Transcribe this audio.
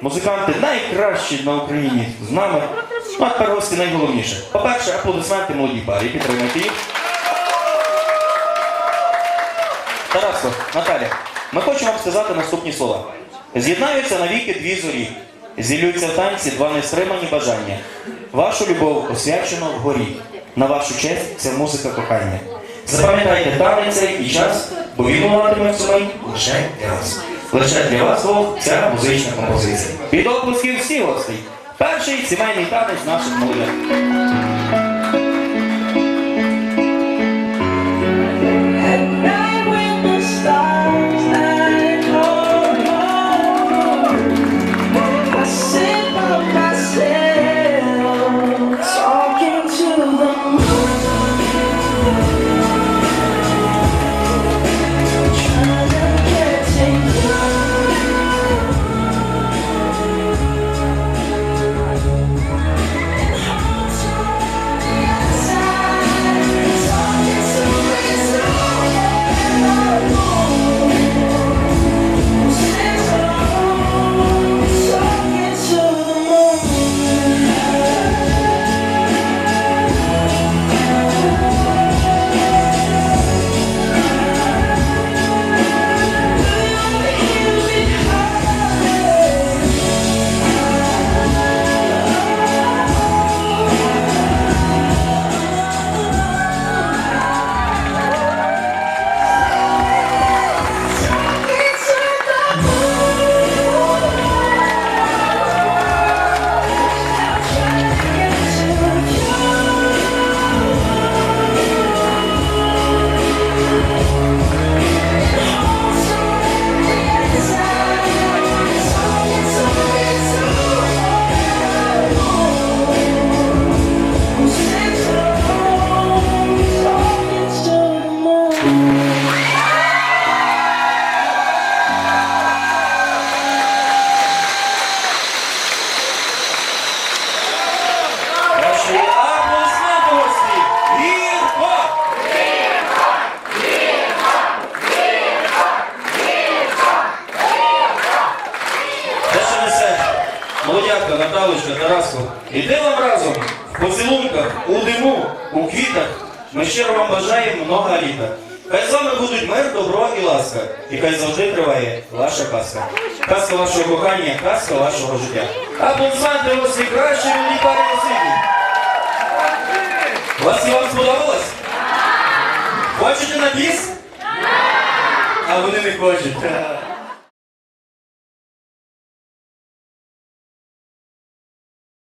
Музиканти найкращі на Україні з нами. А тепер найголовніше. По-перше, аплодисменти молодій парі. Підтримайте їх. Тараско, Наталя, ми хочемо вам сказати наступні слова. З'єднаються навіки дві зорі, зілюються в танці два нестримані бажання. Вашу любов освячено вгорі. На вашу честь це музика кохання. Запам'ятайте танець і час, бо він лунатиме в сумі лише вас. Лише для вас двох ця музична композиція. Від оплесків всі гостей. Перший сімейний танець наших молодих. Наталочка, Тараско. Іде вам разом в поцілунках, у диму, у квітах. Ми щиро вам бажаємо много літа. Хай з вами будуть мир, добро і ласка. І хай завжди триває ваша казка. Казка вашого кохання, казка вашого життя. Аплодисменти гості кращі молоді парі на світі. Вас вам сподобалось? Хочете на біс? А вони не хочуть.